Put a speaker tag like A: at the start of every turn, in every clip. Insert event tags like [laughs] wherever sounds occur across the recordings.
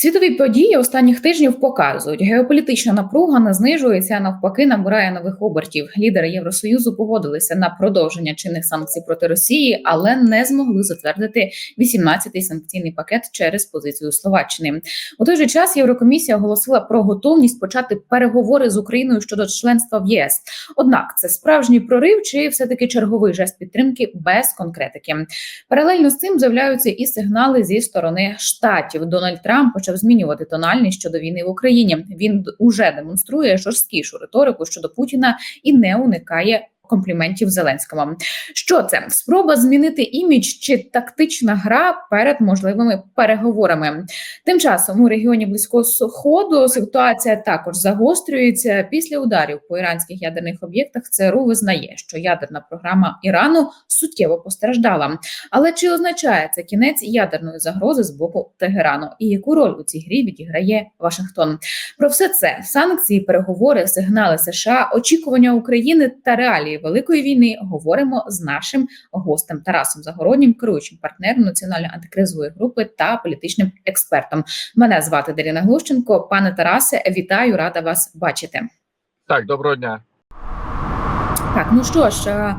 A: Світові події останніх тижнів показують, геополітична напруга не знижується, а навпаки, набирає нових обертів. Лідери Євросоюзу погодилися на продовження чинних санкцій проти Росії, але не змогли затвердити 18-й санкційний пакет через позицію Словаччини. У той же час Єврокомісія оголосила про готовність почати переговори з Україною щодо членства в ЄС. Однак це справжній прорив чи все таки черговий жест підтримки без конкретики. Паралельно з цим з'являються і сигнали зі сторони штатів. Дональд Трамп почав змінювати тональність щодо війни в Україні. Він уже демонструє жорсткішу риторику щодо Путіна і не уникає. Компліментів Зеленському. Що це спроба змінити імідж чи тактична гра перед можливими переговорами? Тим часом у регіоні близького сходу ситуація також загострюється після ударів по іранських ядерних об'єктах. ЦРУ визнає, що ядерна програма Ірану суттєво постраждала. Але чи означає це кінець ядерної загрози з боку Тегерану? І яку роль у цій грі відіграє Вашингтон? Про все це санкції, переговори, сигнали США, очікування України та реалії великої війни говоримо з нашим гостем Тарасом Загороднім, керуючим партнером національної антикризової групи та політичним експертом. Мене звати Даріна Глущенко. Пане Тарасе, вітаю, рада вас бачити.
B: Так, доброго дня.
A: Так, ну що ж.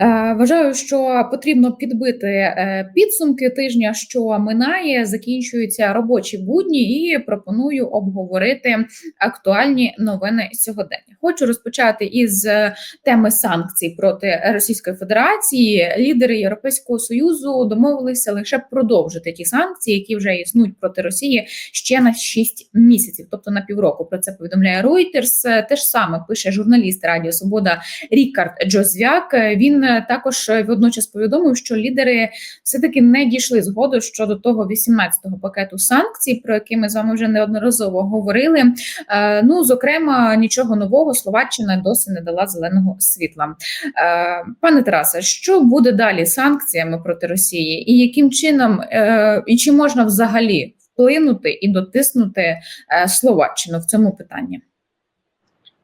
A: Е, Вважаю, що потрібно підбити е, підсумки тижня, що минає, закінчуються робочі будні, і пропоную обговорити актуальні новини сьогодення. Хочу розпочати із е, теми санкцій проти Російської Федерації. Лідери Європейського союзу домовилися лише продовжити ті санкції, які вже існують проти Росії ще на 6 місяців, тобто на півроку. Про це повідомляє Reuters. Те ж саме пише журналіст Радіо Свобода Рікард Джозвяк. Він також е, водночас повідомив, що лідери все таки не дійшли згоди щодо того 18-го пакету санкцій, про який ми з вами вже неодноразово говорили. Е, Ну, зокрема, нічого нового Словаччина досі не дала зеленого світла. Е, Пане Тарасе, що буде далі санкціями проти Росії, і яким чином е, і чи можна взагалі вплинути і дотиснути е, Словаччину в цьому питанні?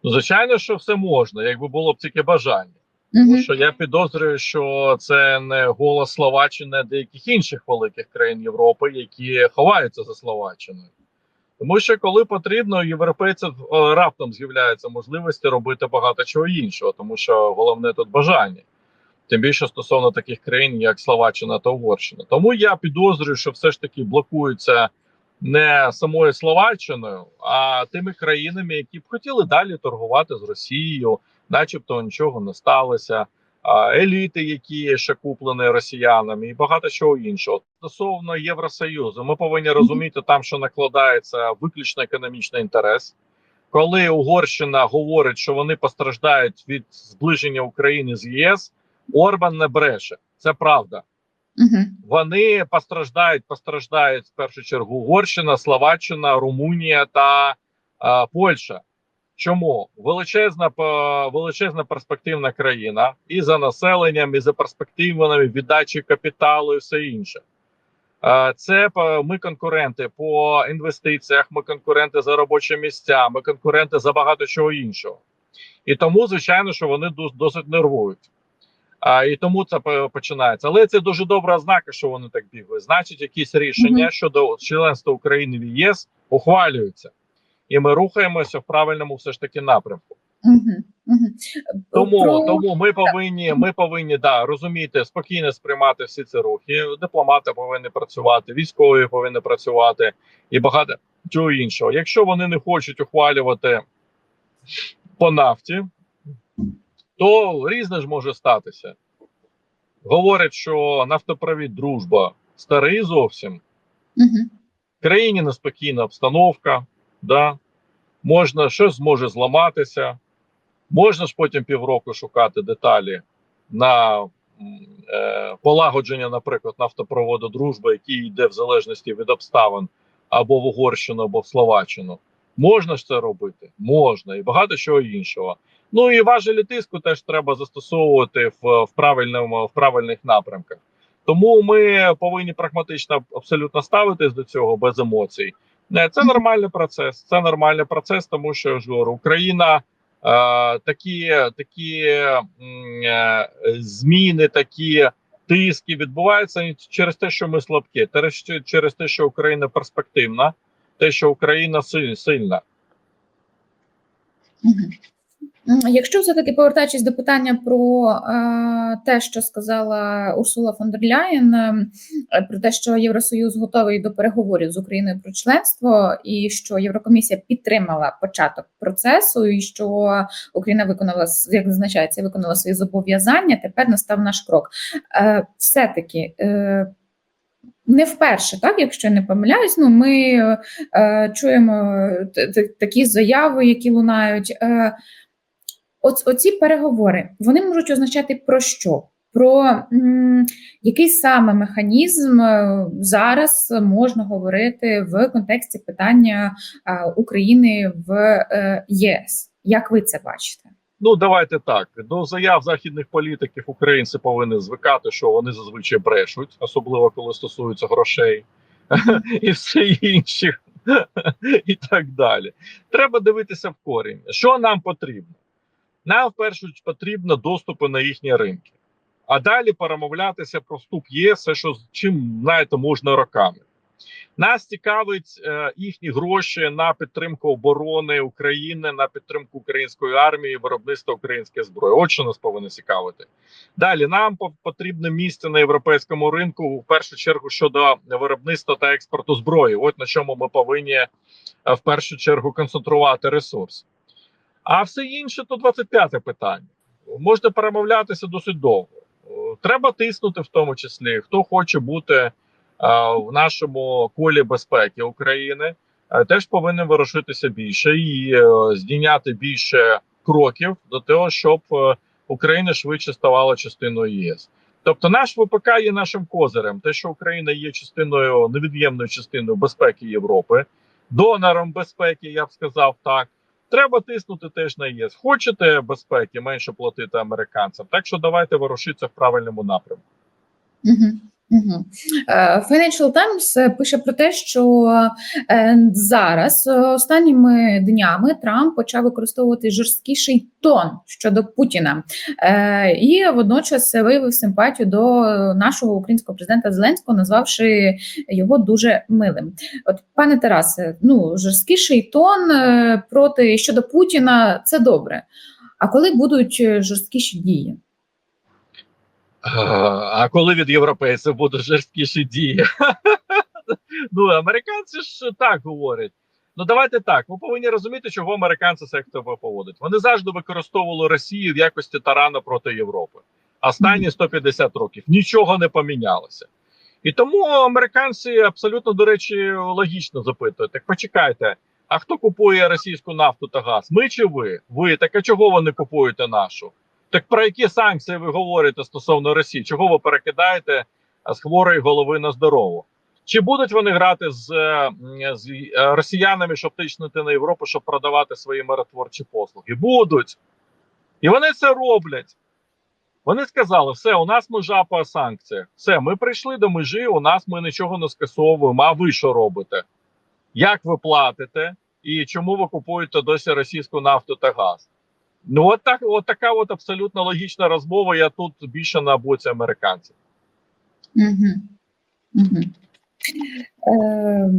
B: Звичайно, що все можна, якби було б тільки бажання. Тому що я підозрюю, що це не голос Словаччини, а деяких інших великих країн Європи, які ховаються за Словаччиною. Тому що коли потрібно, європейців е, раптом з'являються можливості робити багато чого іншого, тому що головне тут бажання. Тим більше стосовно таких країн, як Словаччина та Угорщина. Тому я підозрюю, що все ж таки блокуються не самою Словаччиною, а тими країнами, які б хотіли далі торгувати з Росією, начебто нічого не сталося. Еліти, які ще куплені росіянами, і багато чого іншого стосовно Євросоюзу, ми повинні розуміти там, що накладається виключно економічний інтерес. Коли Угорщина говорить, що вони постраждають від зближення України з ЄС, Орбан не бреше. Це правда.
A: Мгм.
B: Вони постраждають, постраждають в першу чергу Угорщина, Словаччина, Румунія та е, Польща. Чому величезна величезна перспективна країна і за населенням, і за перспективами віддачі капіталу, і все інше. Е, Це ми конкуренти по інвестиціях, ми конкуренти за робочі місця, ми конкуренти за багато чого іншого. І тому, звичайно, що вони досить нервують. А, і тому це починається. Але це дуже добра ознака, що вони так бігли. Значить, якісь рішення
A: Мгм.
B: щодо членства України в ЄС ухвалюються, і ми рухаємося в правильному все ж таки напрямку. Тому
A: Про-
B: тому ми повинні, ми повинні да розуміти спокійно сприймати всі ці рухи. Дипломати повинні працювати, військові повинні працювати і багато чого іншого. Якщо вони не хочуть ухвалювати по нафті, то різне ж може статися. Говорять, що нафтопровід дружба старий зовсім. В країні неспокійна обстановка, да? можна щось зможе зламатися, можна ж потім півроку шукати деталі на е, полагодження, наприклад, нафтопроводу дружби, який йде в залежності від обставин або в Угорщину, або в Словаччину. Можна ж це робити? Можна, і багато чого іншого. Ну і важелі тиску теж треба застосовувати в, в правильному в правильних напрямках. Тому ми повинні прагматично абсолютно ставитись до цього без емоцій. Не, Це нормальний процес. Це нормальний процес, тому що я ж говорю, Україна е, такі, такі е, зміни, такі тиски відбуваються через те, що ми слабкі, через, через те, що Україна перспективна. те, що Україна сильна.
A: Якщо все-таки повертаючись до питання про е, те, що сказала Урсула фон дер Ляєн, е, про те, що Євросоюз готовий до переговорів з Україною про членство, і що Єврокомісія підтримала початок процесу, і що Україна виконала як зазначається, виконала свої зобов'язання. Тепер настав наш крок. Е, все-таки. Е, не вперше, так якщо не помиляюсь, ну ми е, чуємо т- такі заяви, які лунають. Е, оці переговори вони можуть означати про що? Про м, який саме механізм е, зараз можна говорити в контексті питання е, України в е, ЄС? Як ви це бачите?
B: Ну давайте так. До заяв західних політиків українці повинні звикати, що вони зазвичай брешуть, особливо коли стосується грошей [laughs] і все інших, [laughs] і так далі. Треба дивитися в корінь. Що нам потрібно? Нам в першу чергу потрібно доступи на їхні ринки, а далі перемовлятися про вступ ЄС, все, що чим знаєте, можна роками. Нас цікавить е, їхні гроші на підтримку оборони України, на підтримку української армії, виробництва української зброї. От що нас повинно цікавити. Далі нам по- потрібне місце на європейському ринку в першу чергу щодо виробництва та експорту зброї. От на чому ми повинні е, в першу чергу концентрувати ресурс. А все інше то 25 питання. Можна перемовлятися досить довго. Треба тиснути, в тому числі, хто хоче бути е, в нашому колі безпеки України, е, теж повинен ворушитися більше і е, здійняти більше кроків до того, щоб Україна швидше ставала частиною ЄС. Тобто, наш ВПК є нашим козирем. Те, що Україна є частиною невід'ємною частиною безпеки Європи, донором безпеки, я б сказав так. Треба тиснути теж на ЄС. Хочете безпеки, менше платити американцям. Так що давайте ворушитися в правильному напрямку.
A: Угу. Угу. Financial Times е, пише про те, що е, зараз останніми днями Трамп почав використовувати жорсткіший тон щодо Путіна і водночас виявив симпатію до нашого українського президента Зеленського, назвавши його дуже милим. От, пане Тарасе, ну жорсткіший тон проти щодо Путіна це добре. А коли будуть жорсткіші дії?
B: А коли від європейців будуть жорсткіші дії? [laughs] ну, американці ж так говорять. Ну, давайте так. Ми повинні розуміти, чого американці себе поводять. Вони завжди використовували Росію в якості тарана проти Європи. Останні 150 років нічого не помінялося. І тому американці абсолютно, до речі, логічно запитують: так почекайте, а хто купує російську нафту та газ? Ми чи ви? Ви так а чого ви не купуєте нашу? Так про які санкції ви говорите стосовно Росії? Чого ви перекидаєте з хворої голови на здорову? Чи будуть вони грати з, е, з е, росіянами, щоб тиснути на Європу, щоб продавати свої миротворчі послуги? Будуть. І вони це роблять. Вони сказали: все, у нас межа по санкціях. Все, ми прийшли до межі, у нас ми нічого не скасовуємо. А ви що робите? Як ви платите? І чому ви купуєте досі російську нафту та газ? Ну, от так, от така от абсолютно логічна розмова. Я тут більше на боці американців.
A: Е,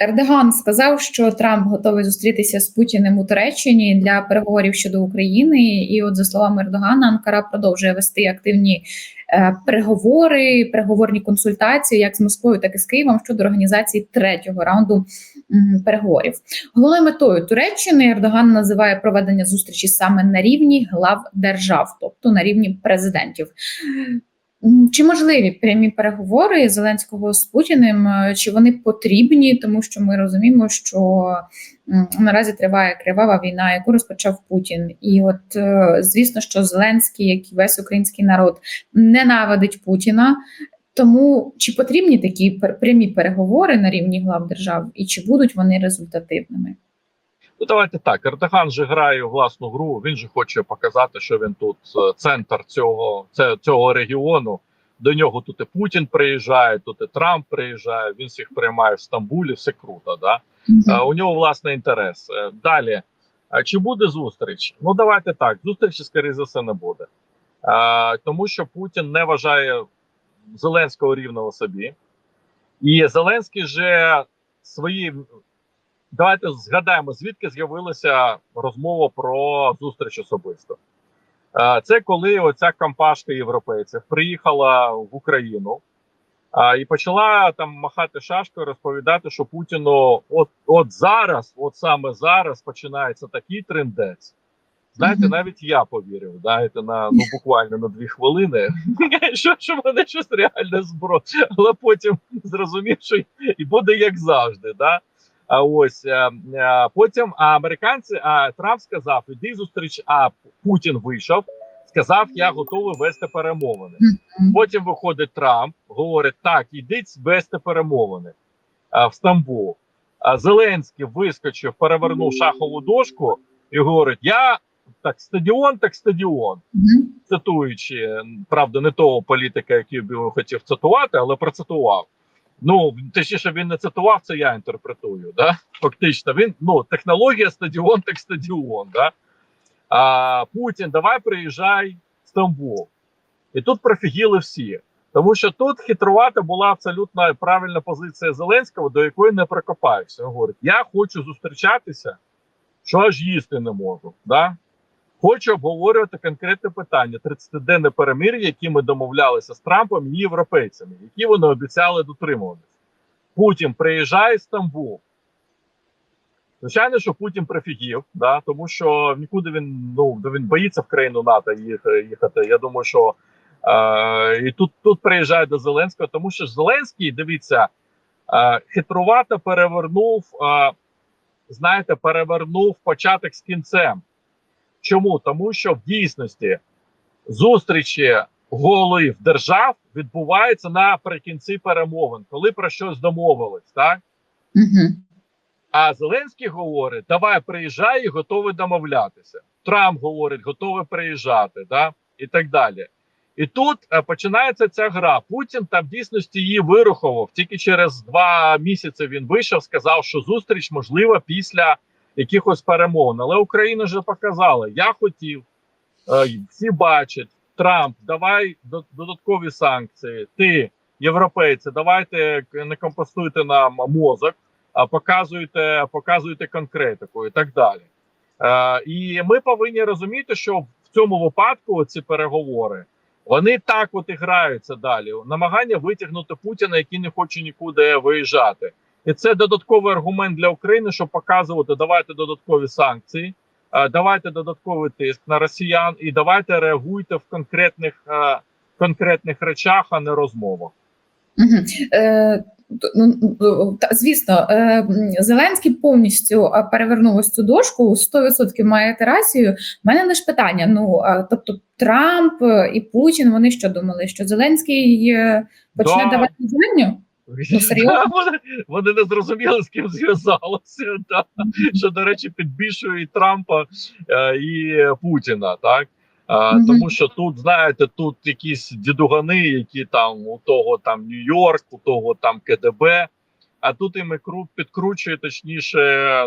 A: Ердоган сказав, що Трамп готовий зустрітися з Путіним у Туреччині для переговорів щодо України. І, от, за словами Ердогана, Анкара продовжує вести активні е, переговори, переговорні консультації як з Москвою, так і з Києвом щодо організації третього раунду переговорів. Головною метою Туреччини Ердоган називає проведення зустрічі саме на рівні глав держав, тобто на рівні президентів. Чи можливі прямі переговори Зеленського з Путіним? Е, Чи вони потрібні, тому що ми розуміємо, що наразі триває кривава війна, яку розпочав Путін, і от е, звісно, що Зеленський, як і весь український народ, ненавидить Путіна. Тому чи потрібні такі прямі переговори на рівні глав держав, і чи будуть вони результативними?
B: Ну, давайте так. Ердоган же грає власну гру. Він же хоче показати, що він тут е, центр цього, цього регіону. До нього тут і Путін приїжджає, тут і Трамп приїжджає. Він всіх приймає в Стамбулі. Все круто. Да? Е, у нього власний інтерес. Е, Далі, а чи буде зустріч? Ну давайте так. Зустрічі, скоріше за все, не буде. Е, Тому що Путін не вважає Зеленського рівного собі, і Зеленський же свої давайте згадаємо, звідки з'явилася розмова про зустріч особисто. Е, Це коли оця компашка європейців приїхала в Україну і почала там махати шашкою, розповідати, що Путіну от, от зараз, от саме зараз починається такий трендець. Знаєте, навіть я повірив, знаєте, на ну буквально на дві хвилини, [laughs] що, що мене щось реальне збро, але потім зрозумів, що і буде як завжди. Да? А ось е, е, потім а американці, а Трамп сказав: іди зустріч. А Путін вийшов, сказав, я готовий вести перемовини. Потім виходить Трамп, говорить: так, ідіть вести перемовини а, в Стамбул. А Зеленський вискочив, перевернув шахову дошку і говорить: Я так, стадіон, так стадіон. Цитуючи, правда, не того політика, який би хотів цитувати, але процитував. Ну, точніше, він не цитував, це я інтерпретую. Да? Фактично, він ну, технологія стадіон, так стадіон. Да? А, Путін, давай приїжджай в Стамбул. І тут профігіли всі. Тому що тут хитрувата була абсолютно правильна позиція Зеленського, до якої не прокопаєшся. Він говорить: я хочу зустрічатися, що аж їсти не можу. Да? Хочу обговорювати конкретне питання: 30-денне перемир'я, які ми домовлялися з Трампом і європейцями, які вони обіцяли дотримуватися. Путін приїжджає в Стамбул. Звичайно, що Путін прифігів, да, тому що нікуди він ну він боїться в країну НАТО їхати. Я думаю, що е, і тут, тут приїжджає до Зеленського, тому що Зеленський, дивіться, е, хитрувато перевернув, е, знаєте, перевернув початок з кінцем. Чому? Тому що в дійсності зустрічі голів держав відбуваються наприкінці перемовин, коли про щось домовились, так?
A: Мгм.
B: А Зеленський говорить: давай приїжджай і готовий домовлятися. Трамп говорить, готовий приїжджати, да? і так далі. І тут е, починається ця гра. Путін там в дійсності її вирухував. Тільки через два місяці він вийшов, сказав, що зустріч можлива після якихось перемовин. Але Україна вже показала: я хотів, е, всі бачать. Трамп, давай до- додаткові санкції. Ти, європейці, давайте не компостуйте нам мозок а показуєте, показуєте конкретику і так далі. Е, і ми повинні розуміти, що в цьому випадку ці переговори вони так от і граються далі. Намагання витягнути Путіна, який не хоче нікуди виїжджати. І це додатковий аргумент для України, щоб показувати, давайте додаткові санкції, е, давайте додатковий тиск на росіян, і давайте реагуйте в конкретних, е, конкретних речах, а не розмовах.
A: Е, та- Звісно, е, Зеленський повністю перевернув ось цю дошку, 100% має терасію. У мене лише питання: ну тобто Трамп і Путін, вони що думали, що Зеленський почне
B: Да.
A: давати задню? Серйозно? [laughs]
B: Вони, вони не зрозуміли, з ким зв'язалося. [laughs] Да. Що, до речі, підбільшує і Трампа е, і Путіна, так? Е,
A: Мгм.
B: Тому що тут, знаєте, тут якісь дідугани, які там у того там Нью-Йорк, у того там КДБ. А тут іми кру- підкручує точніше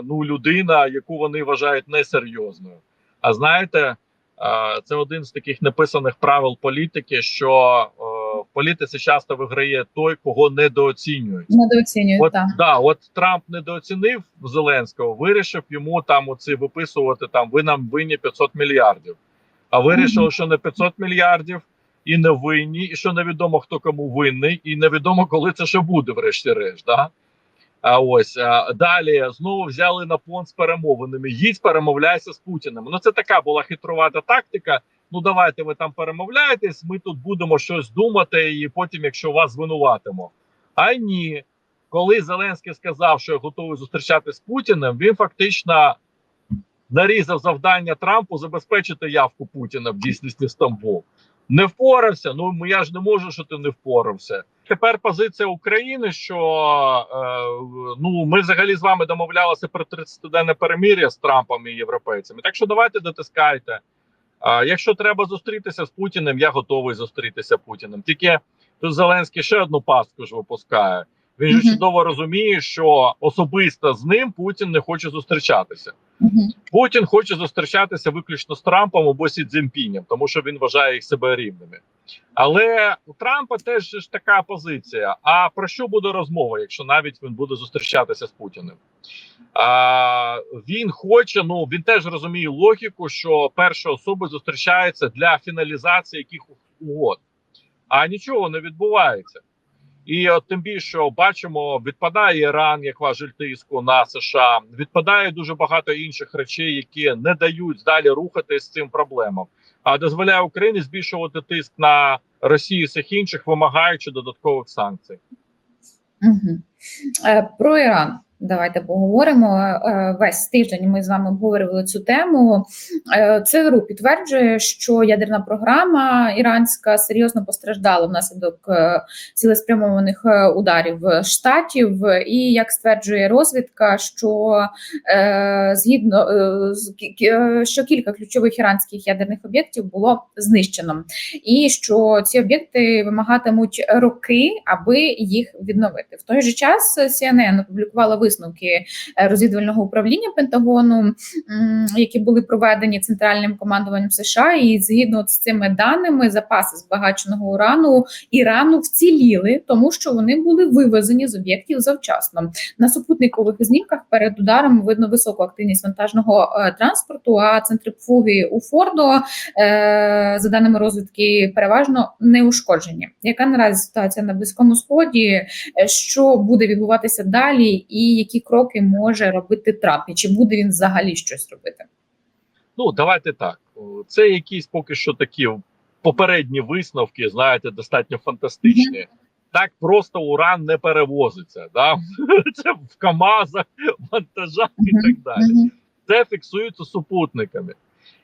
B: ну, людина, яку вони вважають несерйозною. А знаєте, це один з таких неписаних правил політики, що політиці часто виграє той, кого недооцінюють.
A: Недооцінюють,
B: От
A: так.
B: да, от Трамп недооцінив Зеленського, вирішив йому там оці виписувати там ви нам винні 500 мільярдів. А вирішив,
A: Мгм.
B: що не 500 мільярдів і не винні, і що невідомо хто кому винний, і невідомо, коли це ще буде, врешті-решт. Да? А ось а, далі знову взяли на понт з перемовинами. Їдь, перемовляйся з Путіним. Ну це така була хитрувата тактика. Ну давайте ви там перемовляєтесь. Ми тут будемо щось думати, і потім, якщо вас звинуватимо. А ні, коли Зеленський сказав, що я готовий зустрічатися з Путіним, він фактично нарізав завдання Трампу забезпечити явку Путіна в дійсності Стамбул. Не впорався. Ну я ж не можу, що ти не впорався. Тепер позиція України, що е, ну ми взагалі з вами домовлялися про 30-денне перемир'я з Трампом і європейцями. Так що давайте дотискайте. А якщо треба зустрітися з Путіним, я готовий зустрітися з Путіним. Тільки тут Зеленський ще одну пастку ж випускає. Він же
A: Мгм.
B: чудово розуміє, що особисто з ним Путін не хоче зустрічатися.
A: Мгм.
B: Путін хоче зустрічатися виключно з Трампом або Сі Цзіньпінем, тому що він вважає їх себе рівними. Але у Трампа теж ж така позиція. А про що буде розмова, якщо навіть він буде зустрічатися з Путіним? А, він хоче, ну він теж розуміє логіку, що перші особи зустрічаються для фіналізації яких угод, а нічого не відбувається. І от тим більше бачимо, відпадає Іран як важель тиску на США. Відпадає дуже багато інших речей, які не дають далі рухатись з цим проблемам, дозволяє Україні збільшувати тиск на Росію і всіх інших, вимагаючи додаткових санкцій.
A: Е, Про Іран. Давайте поговоримо. Е, Весь тиждень ми з вами обговорювали цю тему. Е, ЦРУ підтверджує, що ядерна програма іранська серйозно постраждала внаслідок е, цілеспрямованих ударів штатів. І як стверджує розвідка, що згідно що кілька ключових іранських ядерних об'єктів було знищено, і що ці об'єкти вимагатимуть роки, аби їх відновити. В той же час CNN опублікувала висновки е, розвідувального управління Пентагону, які були проведені центральним командуванням США. І згідно з цими даними, запаси збагаченого урану Ірану вціліли, тому що вони були вивезені з об'єктів завчасно. На супутникових знімках перед ударом видно високу активність вантажного е, транспорту. А центрифуги у Фордо, е, за даними розвідки, переважно не ушкоджені. Яка наразі ситуація на близькому сході? Що буде відбуватися далі, і які кроки може робити Трамп? І чи буде він взагалі щось робити?
B: Ну давайте так. Це якісь поки що такі попередні висновки, знаєте, достатньо фантастичні. Так просто уран не перевозиться. Да? [laughs] Це в КАМАЗах, вантажах і так далі. Це фіксується супутниками.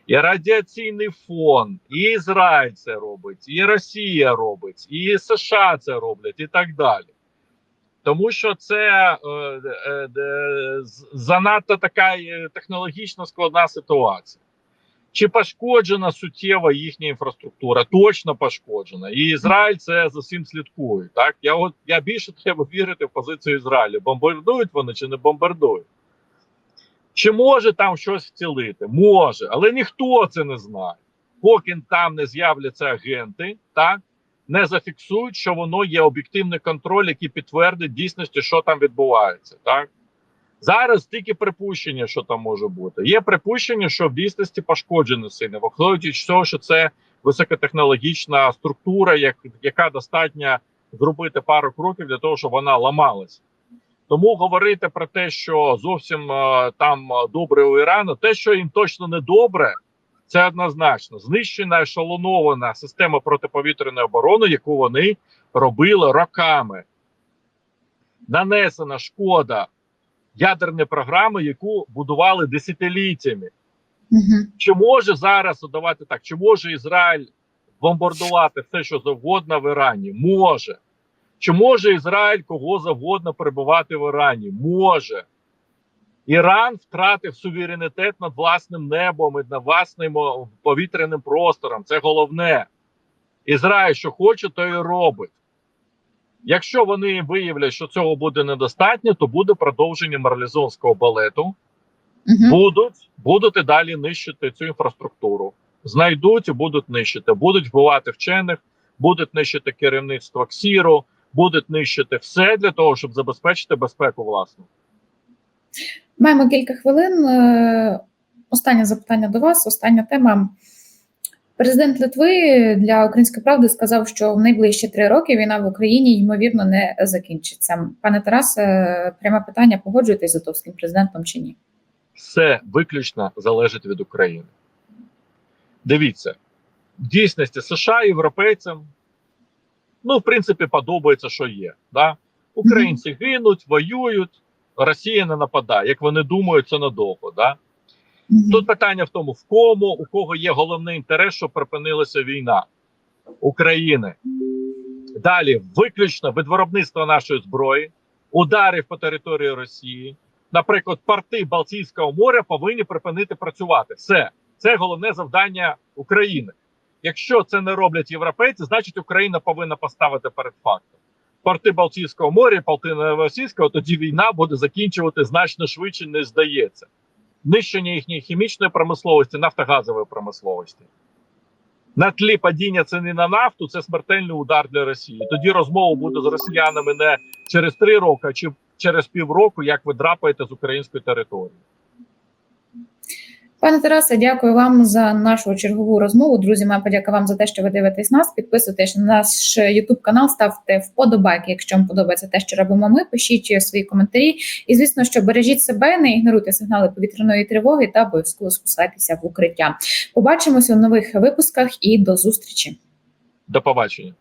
B: І радіаційний фон, і Ізраїль це робить, і Росія робить, і США це роблять, і так далі. Тому що це е, е, занадто така е, технологічно складна ситуація. Чи пошкоджена суттєво їхня інфраструктура? Точно пошкоджена. І Ізраїль це за всім слідкує. Так я от я більше треба вірити в позицію Ізраїлю. Бомбардують вони чи не бомбардують? Чи може там щось вцілити? Може, але ніхто це не знає. Поки там не з'являться агенти, так не зафіксують, що воно є об'єктивний контроль, який підтвердить дійсності, що там відбувається. Так зараз тільки припущення, що там може бути. Є припущення, що в дійсності пошкоджені сильно, виходить з того, що це високотехнологічна структура, як, яка достатньо зробити пару кроків для того, щоб вона ламалася. Тому говорити про те, що зовсім е, там е, добре у Ірану, те, що їм точно не добре, це однозначно знищена ешелонована система протиповітряної оборони, яку вони робили роками. Нанесена шкода ядерної програми, яку будували десятиліттями.
A: Мгм.
B: Чи може зараз давати так? Чи може Ізраїль бомбардувати все, що завгодно в Ірані? Може. Чи може Ізраїль кого завгодно перебувати в Ірані? Може. Іран втратив суверенітет над власним небом і над власним повітряним простором. Це головне. Ізраїль, що хоче, то і робить. Якщо вони виявлять, що цього буде недостатньо, то буде продовження марлізонського балету
A: Мгм.
B: будуть, будуть і далі нищити цю інфраструктуру. Знайдуть і будуть нищити, будуть вбивати вчених, будуть нищити керівництво КСІРу, будуть нищити все для того, щоб забезпечити безпеку власну.
A: Маємо кілька хвилин. Е, Останнє запитання до вас. Остання тема. Президент Литви для української правди сказав, що в найближчі три роки війна в Україні ймовірно не закінчиться. Пане Тарасе, пряме питання: погоджуєтесь з литовським президентом чи ні?
B: Все виключно залежить від України. Дивіться, в дійсності США європейцям, ну, в принципі, подобається, що є. Да? Українці гинуть, воюють, Росія не нападає. Як вони думають, це надовго. Да? Тут питання в тому, в кому у кого є головний інтерес, щоб припинилася війна України. Далі, виключно від виробництва нашої зброї, ударів по території Росії. Наприклад, порти Балтійського моря повинні припинити працювати. Все, це головне завдання України. Якщо це не роблять європейці, значить Україна повинна поставити перед фактом. Порти Балтійського моря, порти Новоросійського, тоді війна буде закінчувати значно швидше, ніж здається. знищення їхньої хімічної промисловості, нафтогазової промисловості. На тлі падіння ціни на нафту це смертельний удар для Росії. Тоді розмова буде з росіянами не через три роки, а через півроку, як ви драпаєте з української території.
A: Пане Тарасе, дякую вам за нашу чергову розмову. Друзі, моя подяка вам за те, що ви дивитесь нас. Підписуйтесь на наш YouTube канал, ставте вподобайки, якщо вам подобається те, що робимо ми. Пишіть свої коментарі. І звісно, що бережіть себе, не ігноруйте сигнали повітряної тривоги та обов'язково спускайтеся в укриття. Побачимося у нових випусках і до зустрічі.
B: До побачення.